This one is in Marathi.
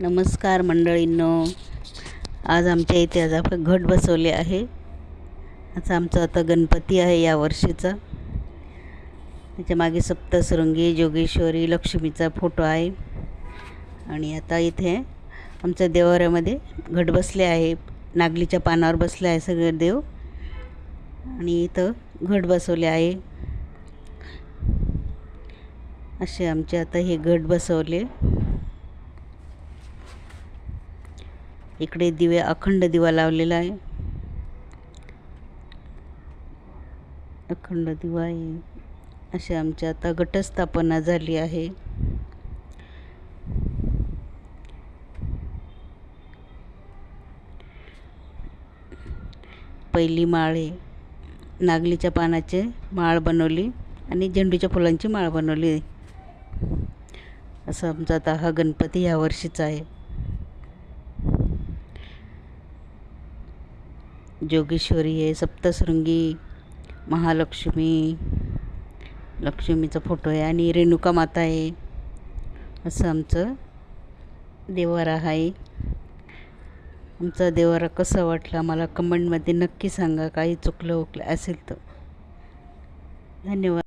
नमस्कार मंडळींनो. आज आमच्या इथे आज आपण घट बसवले आहे. असा आमचा आता गणपती आहे या वर्षीचा. त्याच्यामागे सप्तशृंगी जोगेश्वरी लक्ष्मीचा फोटो आहे. आणि आता इथे आमच्या देवाऱ्यामध्ये घट बसले आहे. नागलीच्या पानावर बसले आहे सगळे देव. आणि इथं घट बसवले आहे. असे आमचे आता हे घट बसवले. इकडे दिवे अखंड दिवा लावलेला आहे. अखंड दिवा आहे. अशी आमची आता घटस्थापना झाली आहे. पहिली माळ आहे. नागलीच्या पानाचे माळ बनवली आणि झेंडूच्या फुलांची माळ बनवली. असं आमचा आता हा गणपती ह्या वर्षीचा आहे. जोगेश्वरी आहे सप्तशृंगी महालक्ष्मी लक्ष्मीचा फोटो आहे आणि रेणुका माता आहे. असं आमचं देवारा आहे. आमचा देवारा कसा वाटला मला कमेंटमध्ये नक्की सांगा. काही चुकलं उकलं असेल तर. धन्यवाद.